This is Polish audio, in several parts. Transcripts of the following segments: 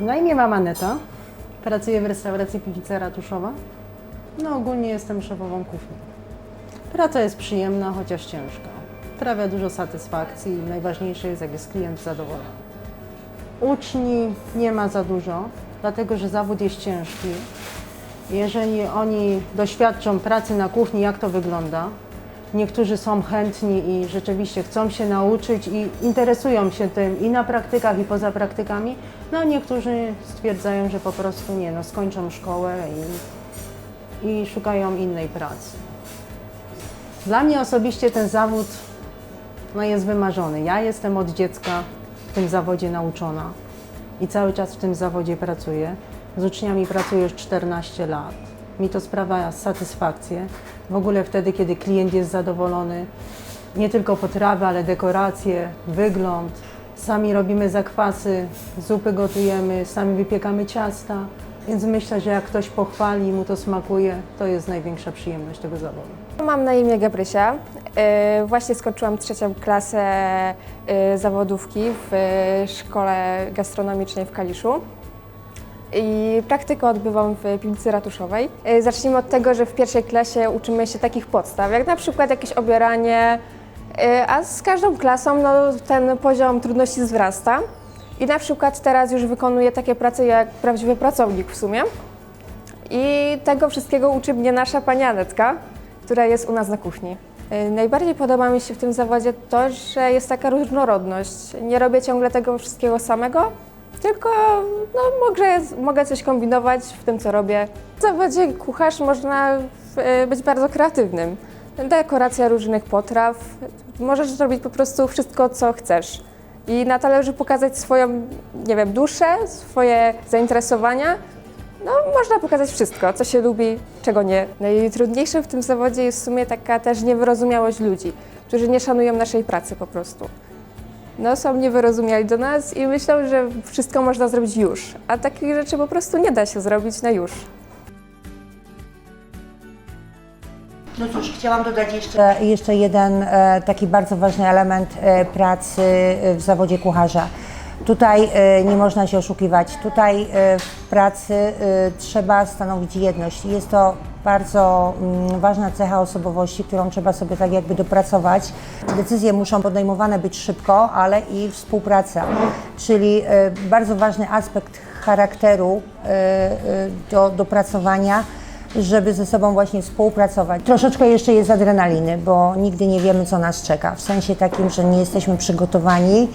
Nazywam Aneta. Pracuję w restauracji Piwnica Ratuszowa. No ogólnie jestem szefową kuchni. Praca jest przyjemna, chociaż ciężka. Sprawia dużo satysfakcji i najważniejsze jest, jak jest klient zadowolony. Uczni nie ma za dużo, dlatego że zawód jest ciężki. Jeżeli oni doświadczą pracy na kuchni, jak to wygląda, niektórzy są chętni i rzeczywiście chcą się nauczyć i interesują się tym i na praktykach, i poza praktykami, no niektórzy stwierdzają, że po prostu nie, no skończą szkołę i, i szukają innej pracy. Dla mnie osobiście ten zawód no, jest wymarzony. Ja jestem od dziecka w tym zawodzie nauczona i cały czas w tym zawodzie pracuję. Z uczniami pracuję już 14 lat. Mi to sprawia satysfakcję. W ogóle wtedy, kiedy klient jest zadowolony, nie tylko potrawy, ale dekoracje, wygląd. Sami robimy zakwasy, zupy gotujemy, sami wypiekamy ciasta. Więc myślę, że jak ktoś pochwali i mu to smakuje, to jest największa przyjemność tego zawodu. Mam na imię Gabrysia. Yy, Właśnie skończyłam trzecią klasę yy, zawodówki w yy, szkole gastronomicznej w Kaliszu. I praktykę odbywam w piwnicy ratuszowej. Yy, Zacznijmy od tego, że w pierwszej klasie uczymy się takich podstaw, jak na przykład jakieś obieranie, yy, a z każdą klasą no, ten poziom trudności wzrasta. I na przykład teraz już wykonuję takie prace jak prawdziwy pracownik w sumie. I tego wszystkiego uczy mnie nasza pani Anetka, która jest u nas na kuchni. Y, Najbardziej podoba mi się w tym zawodzie to, że jest taka różnorodność. Nie robię ciągle tego wszystkiego samego, tylko no, mogę, mogę coś kombinować w tym, co robię. W zawodzie kucharz można y, być bardzo kreatywnym. Dekoracja różnych potraw. Możesz zrobić po prostu wszystko, co chcesz. I na talerzu pokazać swoją, nie wiem, duszę, swoje zainteresowania, no, można pokazać wszystko, co się lubi, czego nie. Najtrudniejsze w tym zawodzie jest w sumie taka też niewyrozumiałość ludzi, którzy nie szanują naszej pracy po prostu. No, są niewyrozumiali do nas i myślą, że wszystko można zrobić już, a takich rzeczy po prostu nie da się zrobić na już. No cóż, chciałam dodać jeszcze, jeszcze jeden e, taki bardzo ważny element e, pracy e, w zawodzie kucharza. Tutaj e, nie można się oszukiwać. Tutaj e, w pracy e, trzeba stanowić jedność. Jest to bardzo mm, ważna cecha osobowości, którą trzeba sobie tak jakby dopracować. Decyzje muszą podejmowane być szybko, ale i współpraca. Czyli bardzo ważny aspekt charakteru do dopracowania żeby ze sobą właśnie współpracować. Troszeczkę jeszcze jest adrenaliny, bo nigdy nie wiemy, co nas czeka. W sensie takim, że nie jesteśmy przygotowani,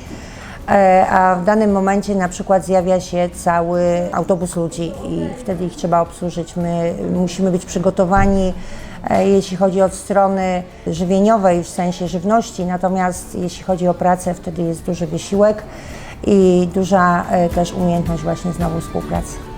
a w danym momencie na przykład zjawia się cały autobus ludzi i wtedy ich trzeba obsłużyć. My musimy być przygotowani, e, jeśli chodzi od strony żywieniowej, w sensie żywności, natomiast jeśli chodzi o pracę, wtedy jest duży wysiłek i duża e, też umiejętność właśnie znowu współpracy.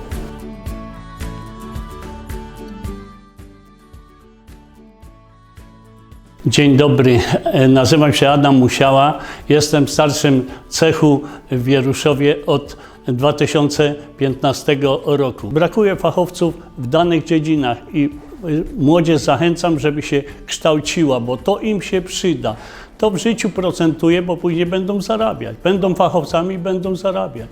Dzień dobry, E, nazywam się Adam Musiała. Jestem starszym cechu w Wieruszowie od 2015 roku. Brakuje fachowców w danych dziedzinach i y, młodzież zachęcam, żeby się kształciła, bo to im się przyda. To w życiu procentuje, bo później będą zarabiać. Będą fachowcami, będą zarabiać.